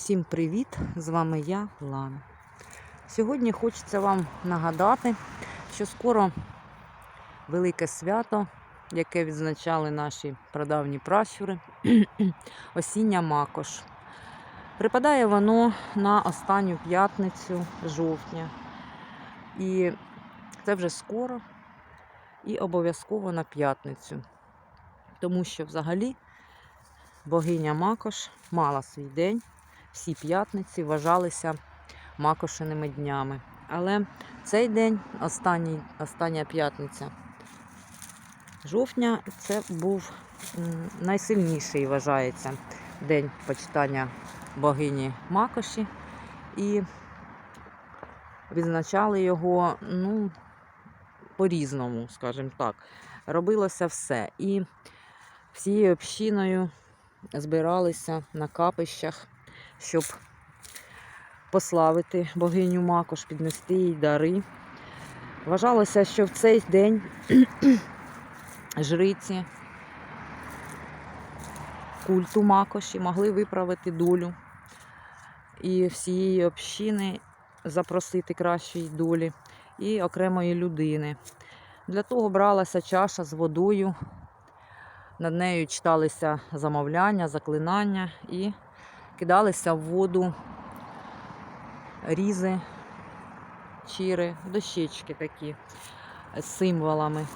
Всім привіт! З вами я, Лана. Сьогодні хочеться вам нагадати, що скоро велике свято, яке відзначали наші прадавні пращури, осіння макош. Припадає воно на останню п'ятницю жовтня. І це вже скоро і обов'язково на п'ятницю. Тому що взагалі богиня Макош мала свій день всі п'ятниці вважалися макошиними днями. Але цей день, останній, остання п'ятниця жовтня, це був найсильніший, вважається, день почитання богині Макоші. І відзначали його, ну, по-різному, скажімо так. Робилося все. І всією общиною збиралися на капищах щоб пославити богиню Макош, піднести їй дари. Вважалося, що в цей день жриці культу Макоші могли виправити долю і всієї общини запросити кращої долі і окремої людини. Для того бралася чаша з водою, над нею читалися замовляння, заклинання і кидалися в воду різи, чіри, дощечки такі з символами.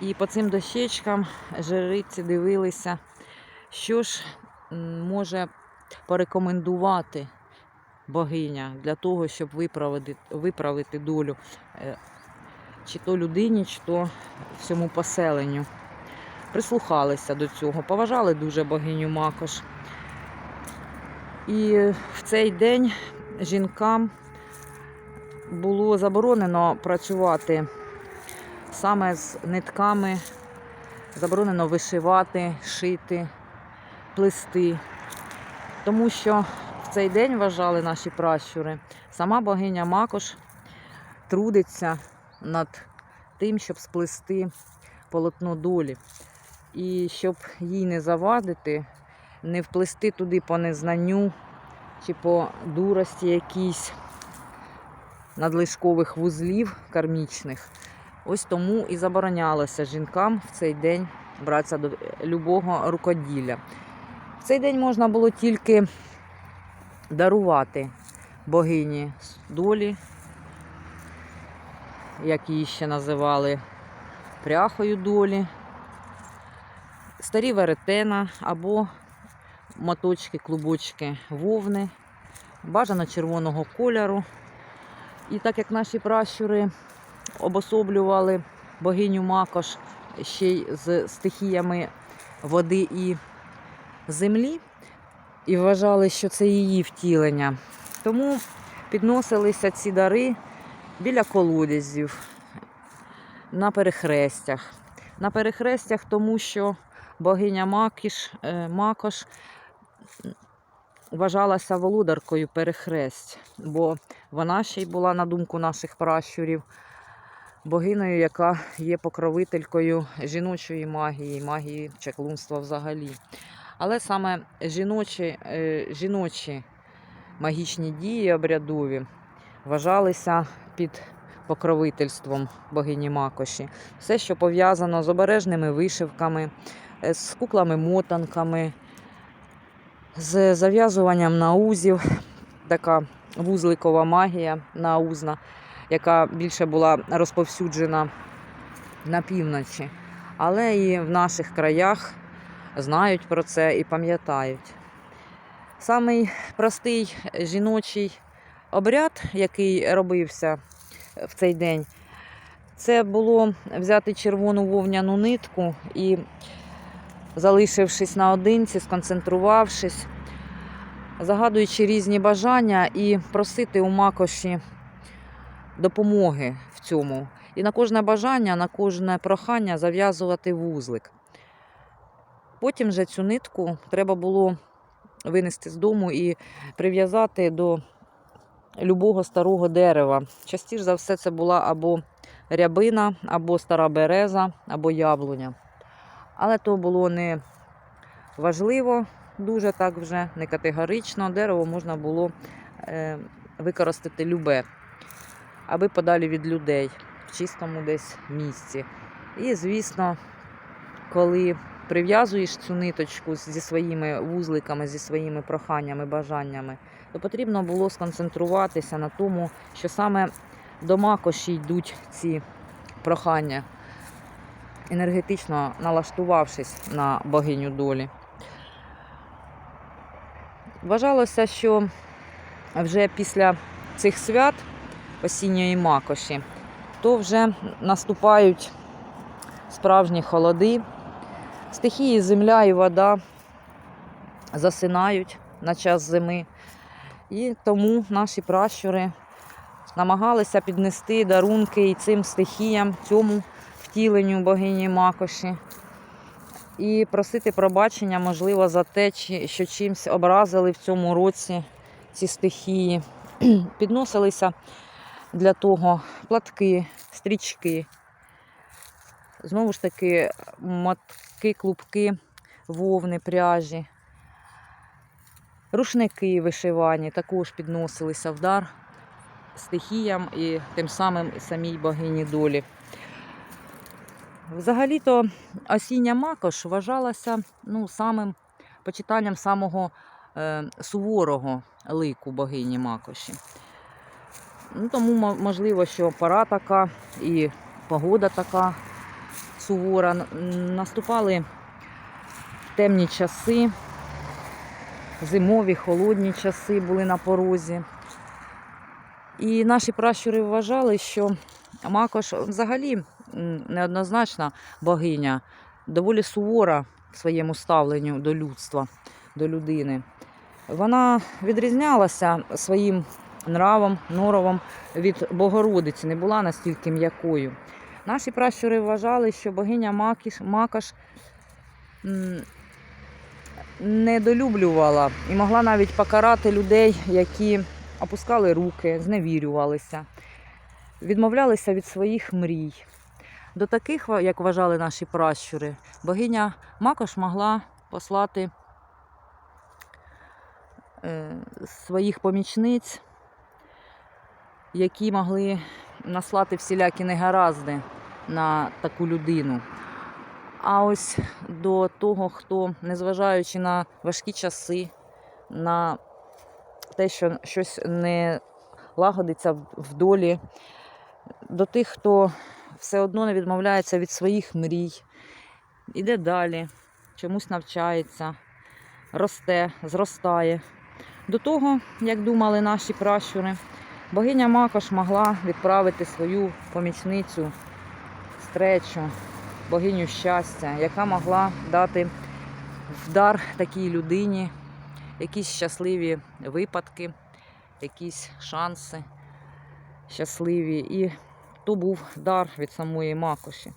І по цим дощечкам жриці дивилися, що ж може порекомендувати богиня для того, щоб виправити, виправити долю е, чи то людині, чи то всьому поселенню. Прислухалися до цього, поважали дуже богиню Макош. І в цей день жінкам було заборонено працювати саме з нитками, заборонено вишивати, шити, плести. Тому що в цей день вважали наші пращури, сама богиня Макош трудиться над тим, щоб сплести полотно долі. І щоб їй не завадити, не вплести туди по незнанню чи по дурості якійсь надлишкових вузлів кармічних. Ось тому і заборонялося жінкам в цей день братися до любого рукоділля. В цей день можна було тільки дарувати богині долі, як її ще називали, пряхою долі, старі веретена або моточки, клубочки вовни, бажано червоного кольору. І так як наші пращури обособлювали богиню Макош ще й з стихіями води і землі, і вважали, що це її втілення, тому підносилися ці дари біля колодязів, на перехрестях. На перехрестях, тому що богиня Макіш, е, Макош вважалася володаркою перехресть, бо вона ще й була, на думку наших пращурів, богинею, яка є покровителькою жіночої магії, магії чаклунства взагалі. Але саме жіночі, е, жіночі магічні дії обрядові вважалися під покровительством богині Макоші. Все, що пов'язано з обережними вишивками, е, з куклами-мотанками, з зав'язуванням наузів, така вузликова магія наузна, яка більше була розповсюджена на півночі. Але і в наших краях знають про це і пам'ятають. Самий простий жіночий обряд, який робився в цей день, це було взяти червону вовняну нитку і залишившись наодинці, сконцентрувавшись, загадуючи різні бажання і просити у макоші допомоги в цьому. І на кожне бажання, на кожне прохання зав'язувати вузлик. Потім же цю нитку треба було винести з дому і прив'язати до любого старого дерева. Частіше за все, це була або рябина, або стара береза, або яблуня. Але то було не важливо, дуже так вже не категорично. Дерево можна було е, використати любе, аби подалі від людей в чистому десь місці. І, звісно, коли прив'язуєш цю ниточку зі своїми вузликами, зі своїми проханнями, бажаннями, то потрібно було сконцентруватися на тому, що саме до макоші йдуть ці прохання, енергетично налаштувавшись на богиню долі. Вважалося, що вже після цих свят осінньої макоші, то вже наступають справжні холоди. Стихії земля і вода засинають на час зими. І тому наші пращури намагалися піднести дарунки і цим стихіям, цьому втіленню богині Макоші. І просити пробачення, можливо, за те, що чимось образили в цьому році ці стихії. Підносилися для того платки, стрічки. Знову ж таки, мотки, клубки, вовни, пряжі. Рушники вишивані також підносилися в дар стихіям і тим самим самій богині долі. Взагалі-то осіння макош вважалася ну, самим почитанням самого е, суворого лику богині Макоші. Ну, тому можливо, що пора така і погода така сувора. Наступали темні часи, зимові, холодні часи були на порозі. І наші пращури вважали, що Макош взагалі неоднозначна богиня, доволі сувора в своєму ставленню до людства, до людини. Вона відрізнялася своїм нравом, норовом від Богородиці, не була настільки м'якою. Наші пращури вважали, що богиня Макіш, Макаш недолюблювала і могла навіть покарати людей, які опускали руки, зневірювалися, відмовлялися від своїх мрій. До таких, як вважали наші пращури, богиня Макош могла послати е, своїх помічниць, які могли наслати всілякі негаразди на таку людину. А ось до того, хто, незважаючи на важкі часи, на те, що щось не лагодиться в- долі, до тих, хто все одно не відмовляється від своїх мрій, іде далі, чомусь навчається, росте, зростає. До того, як думали наші пращури, богиня Макош могла відправити свою помічницю, стречу, богиню щастя, яка могла дати в дар такій людині якісь щасливі випадки, якісь шанси щасливі. І то був дар від самої Макоші.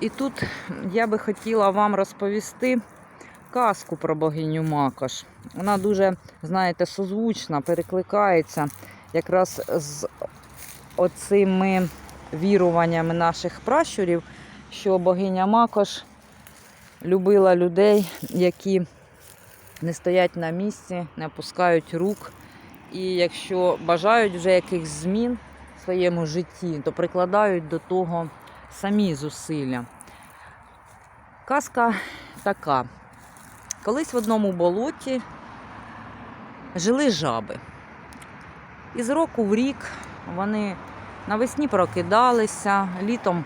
І тут я би хотіла вам розповісти казку про богиню Макош. Вона дуже, знаєте, созвучна, перекликається якраз з оцими віруваннями наших пращурів, що богиня Макош любила людей, які не стоять на місці, не опускають рук. І якщо бажають вже якихось змін в своєму житті, то прикладають до того самі зусилля. Казка така. Колись в одному болоті жили жаби. І з року в рік вони навесні прокидалися, літом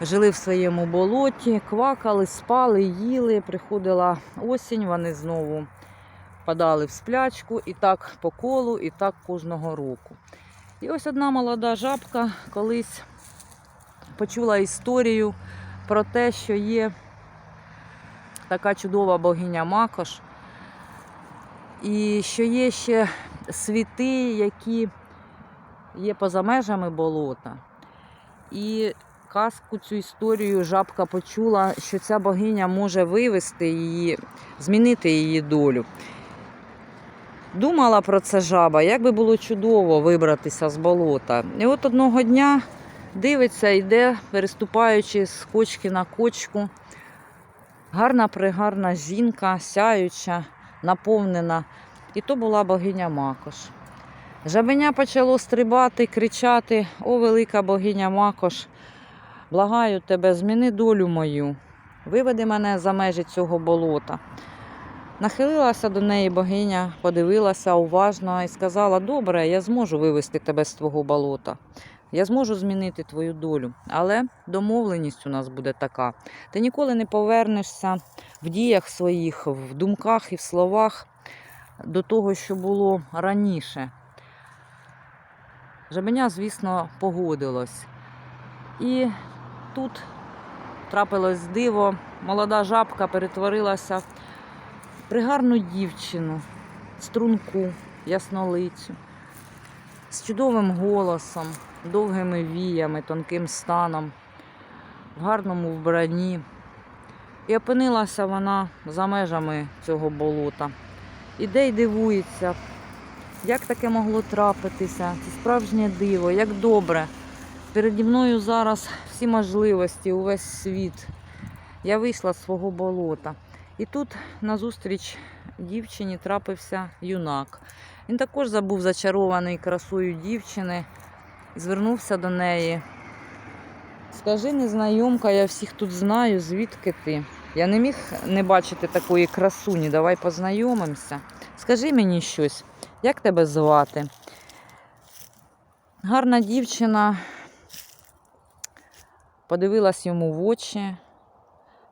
жили в своєму болоті, квакали, спали, їли. Приходила осінь, вони знову падали в сплячку і так по колу, і так кожного року. І ось одна молода жабка колись почула історію про те, що є така чудова богиня Макош, і що є ще світи, які є поза межами болота. І казку цю історію жабка почула, що ця богиня може вивести її, змінити її долю. Думала про це жаба, як би було чудово вибратися з болота. І от одного дня дивиться, йде, переступаючи з кочки на кочку. Гарна пригарна жінка, сяюча, наповнена. І то була богиня Макош. Жабеня почало стрибати, кричати: О, велика богиня Макош, благаю тебе, зміни долю мою, виведи мене за межі цього болота. Нахилилася до неї богиня, подивилася уважно і сказала: Добре, я зможу вивести тебе з твого болота. Я зможу змінити твою долю, але домовленість у нас буде така. Ти ніколи не повернешся в діях своїх, в думках і в словах до того, що було раніше. Жабеня, звісно, погодилось. І тут трапилось диво. Молода жабка перетворилася пригарну дівчину, струнку, яснолицю, з чудовим голосом, довгими віями, тонким станом, в гарному вбранні. І опинилася вона за межами цього болота. Іде й дивується, як таке могло трапитися? Це справжнє диво, як добре. Переді мною зараз всі можливості, увесь світ. Я вийшла з свого болота. І тут назустріч дівчині трапився юнак. Він також забув зачарований красою дівчини звернувся до неї. Скажи, незнайомка, я всіх тут знаю, звідки ти? Я не міг не бачити такої красуні, давай познайомимося. Скажи мені щось, як тебе звати? Гарна дівчина подивилась йому в очі,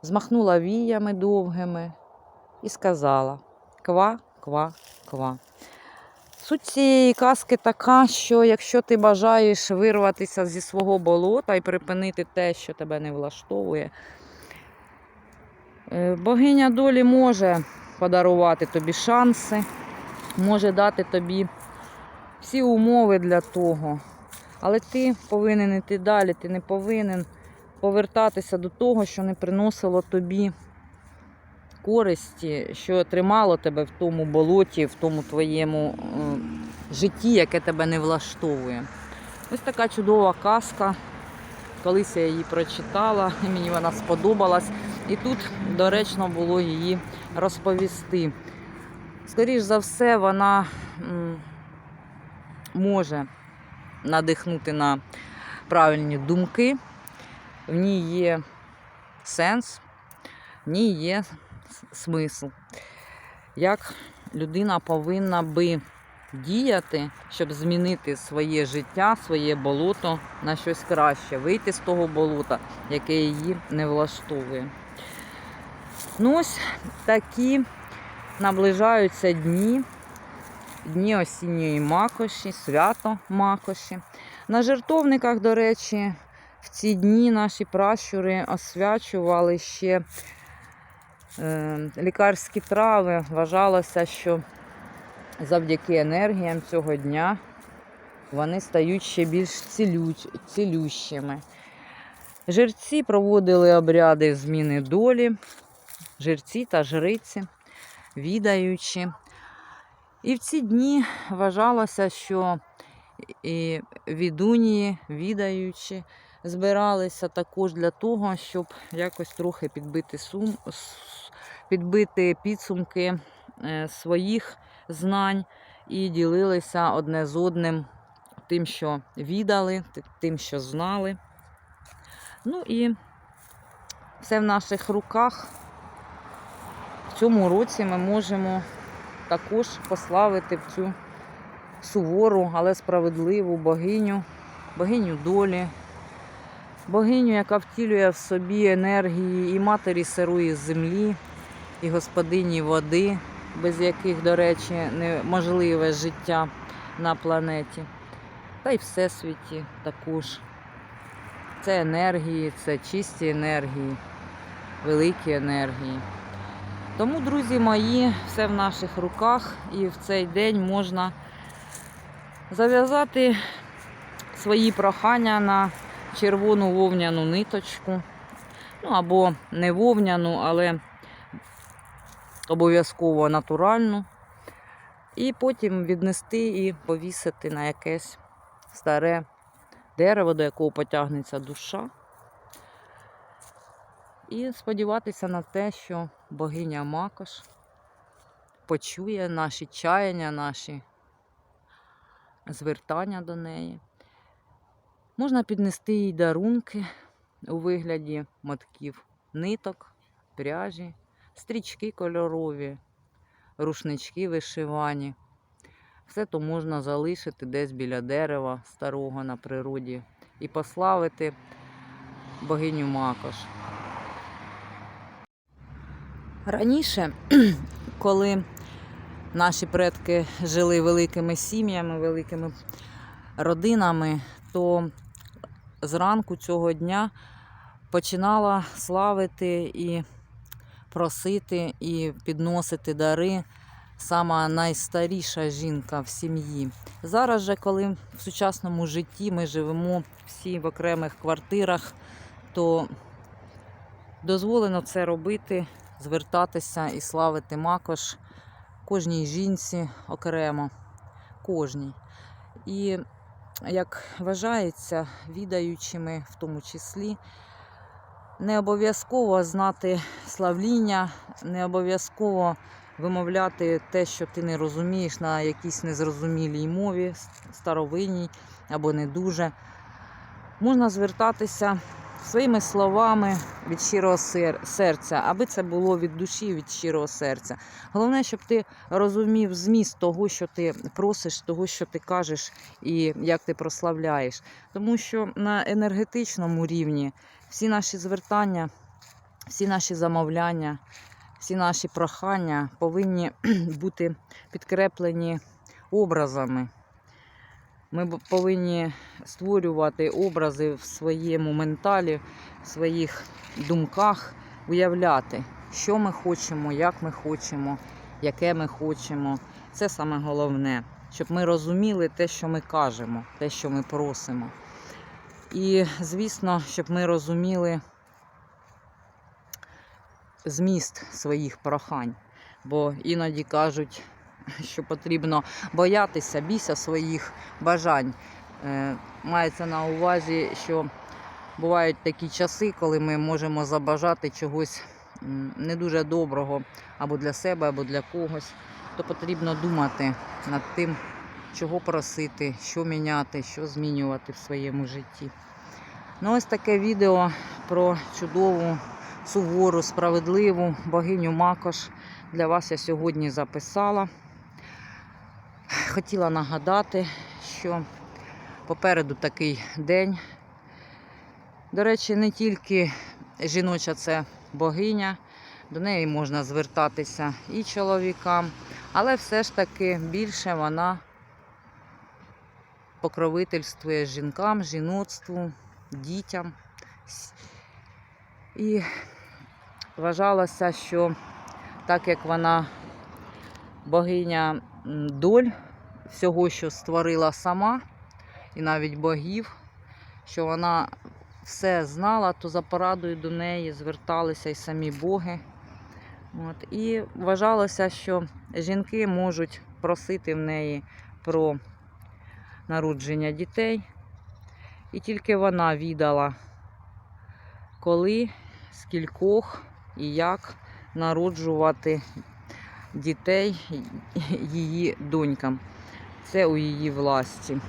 змахнула віями довгими і сказала ква, ква, ква. Суть цієї казки така, що якщо ти бажаєш вирватися зі свого болота і припинити те, що тебе не влаштовує, е, богиня долі може подарувати тобі шанси, може дати тобі всі умови для того. Але ти повинен іти далі, ти не повинен повертатися до того, що не приносило тобі користі, що тримало тебе в тому болоті, в тому твоєму е, житті, яке тебе не влаштовує. Ось така чудова казка. Колись я її прочитала, і мені вона сподобалась. І тут доречно було її розповісти. Скоріш за все, вона може надихнути на правильні думки. В ній є сенс, в ній є смисл. Як людина повинна би діяти, щоб змінити своє життя, своє болото на щось краще, вийти з того болота, яке її не влаштовує. Ну ось такі наближаються дні, дні осінньої макоші, свято макоші. На жертовниках, до речі, в ці дні наші пращури освячували ще е, лікарські трави. Вважалося, що завдяки енергіям цього дня вони стають ще більш цілющими. Жерці проводили обряди зміни долі, жерці та жриці, відаючи. І в ці дні вважалося, що і відунії, відаючи, збиралися також для того, щоб якось трохи підбити сум, підбити підсумки е, своїх знань і ділилися одне з одним тим, що відали, тим, що знали. Ну і все в наших руках. В цьому році ми можемо також пославити в цю сувору, але справедливу богиню, богиню долі, богиню, яка втілює в собі енергії і матері сирої землі, і господині води, без яких, до речі, неможливе життя на планеті. Та й всесвіті також. Це енергії, це чисті енергії, великі енергії. Тому, друзі мої, все в наших руках, і в цей день можна зав'язати свої прохання на червону вовняну ниточку. Ну або не вовняну, але обов'язково натуральну. І потім віднести і повісити на якесь старе дерево, до якого потягнеться душа. І сподіватися на те, що богиня Макош почує наші чаяння, наші звертання до неї. Можна піднести їй дарунки у вигляді мотків ниток, пряжі, стрічки кольорові, рушнички вишивані. Все то можна залишити десь біля дерева старого на природі і пославити богиню Макош. Раніше, коли наші предки жили великими сім'ями, великими родинами, то зранку цього дня починала славити і просити і підносити дари сама найстаріша жінка в сім'ї. Зараз же, коли в сучасному житті ми живемо всі в окремих квартирах, то дозволено це робити, звертатися і славити макош кожній жінці окремо, кожній. І як вважається, відаючими в тому числі, не обов'язково знати славління, не обов'язково вимовляти те, що ти не розумієш на якійсь незрозумілій мові, старовинній або не дуже. Можна звертатися своїми словами від щирого серця, аби це було від душі, від щирого серця. Головне, щоб ти розумів зміст того, що ти просиш, того, що ти кажеш, і як ти прославляєш. Тому що на енергетичному рівні всі наші звертання, всі наші замовляння, всі наші прохання повинні бути підкреплені образами. Ми повинні створювати образи в своєму менталі, в своїх думках, уявляти, що ми хочемо, як ми хочемо, яке ми хочемо. Це саме головне, щоб ми розуміли те, що ми кажемо, те, що ми просимо. І, звісно, щоб ми розуміли зміст своїх прохань. Бо іноді кажуть, що потрібно боятися, бійся своїх бажань. Е, Мається на увазі, що бувають такі часи, коли ми можемо забажати чогось не дуже доброго або для себе, або для когось. То потрібно думати над тим, чого просити, що міняти, що змінювати в своєму житті. Ну, ось таке відео про чудову, сувору, справедливу богиню Макош для вас я сьогодні записала. Хотіла нагадати, що попереду такий день. До речі, не тільки жіноча це богиня, до неї можна звертатися і чоловікам, але все ж таки більше вона покровительствує жінкам, жіноцтву, дітям. І вважалося, що так як вона богиня доль всього, що створила сама, і навіть богів, що вона все знала, то за порадою до неї зверталися і самі боги. От. І вважалося, що жінки можуть просити в неї про народження дітей. І тільки вона відала, коли, скількох і як народжувати дітей її донькам. Це у її власті.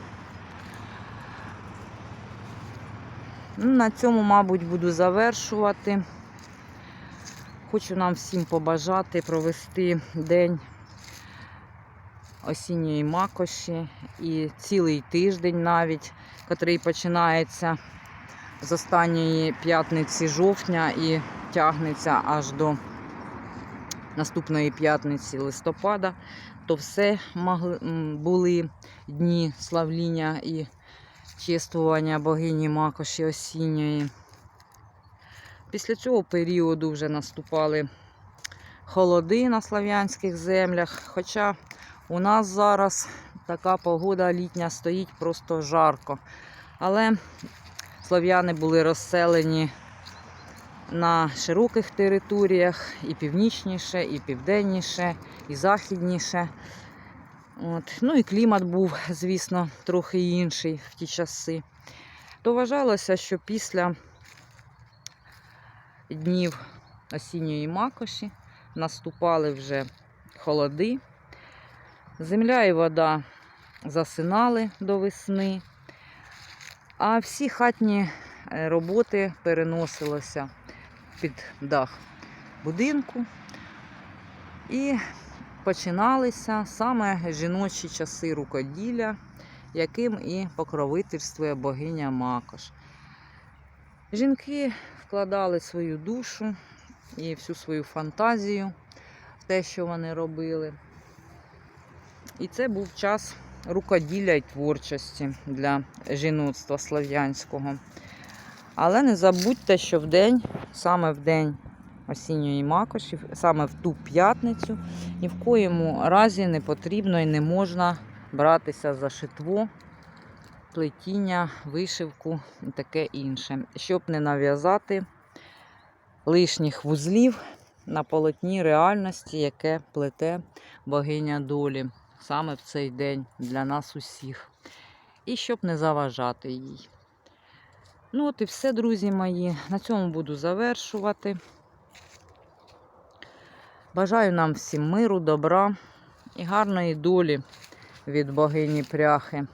Ну, На цьому, мабуть, буду завершувати. Хочу нам всім побажати провести день осінньої макоші і цілий тиждень навіть, котрий починається з останньої п'ятниці жовтня і тягнеться аж до наступної п'ятниці листопада, то все могли, були дні славління і чествування богині Макоші осінньої. Після цього періоду вже наступали холоди на слав'янських землях. Хоча у нас зараз така погода літня стоїть просто жарко. Але слов'яни були розселені на широких територіях і північніше, і південніше, і західніше. От. Ну і клімат був, звісно, трохи інший в ті часи. то вважалося, що після днів осінньої макоші наступали вже холоди. Земля і вода засинали до весни, а всі хатні е, роботи переносилися під дах будинку. І починалися саме жіночі часи рукоділля, яким і покровительствує богиня Макош. Жінки вкладали свою душу і всю свою фантазію в те, що вони робили. І це був час рукоділля й творчості для жіноцтва слов'янського. Але не забудьте, що в день, саме в день осінньої макоші, саме в ту п'ятницю, ні в коєму разі не потрібно і не можна братися за шитво, плетіння, вишивку і таке інше, щоб не нав'язати лишніх вузлів на полотні реальності, яке плете богиня долі саме в цей день для нас усіх. І щоб не заважати їй. Ну, от і все, друзі мої. На цьому буду завершувати. Бажаю нам всім миру, добра і гарної долі від богині пряхи.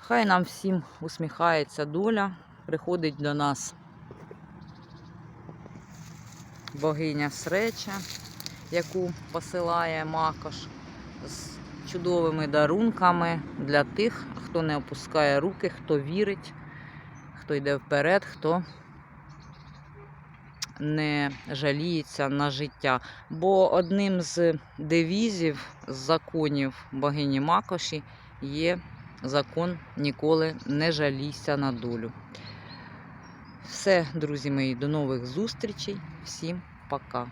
Хай нам всім усміхається доля, приходить до нас богиня Среча, яку посилає Макош з чудовими дарунками для тих, хто не опускає руки, хто вірить, хто йде вперед, хто не жаліється на життя. Бо одним з девізів, з законів богині Макоші є закон ніколи не жалійся на долю. Все, друзі мої, до нових зустрічей. Всім пока.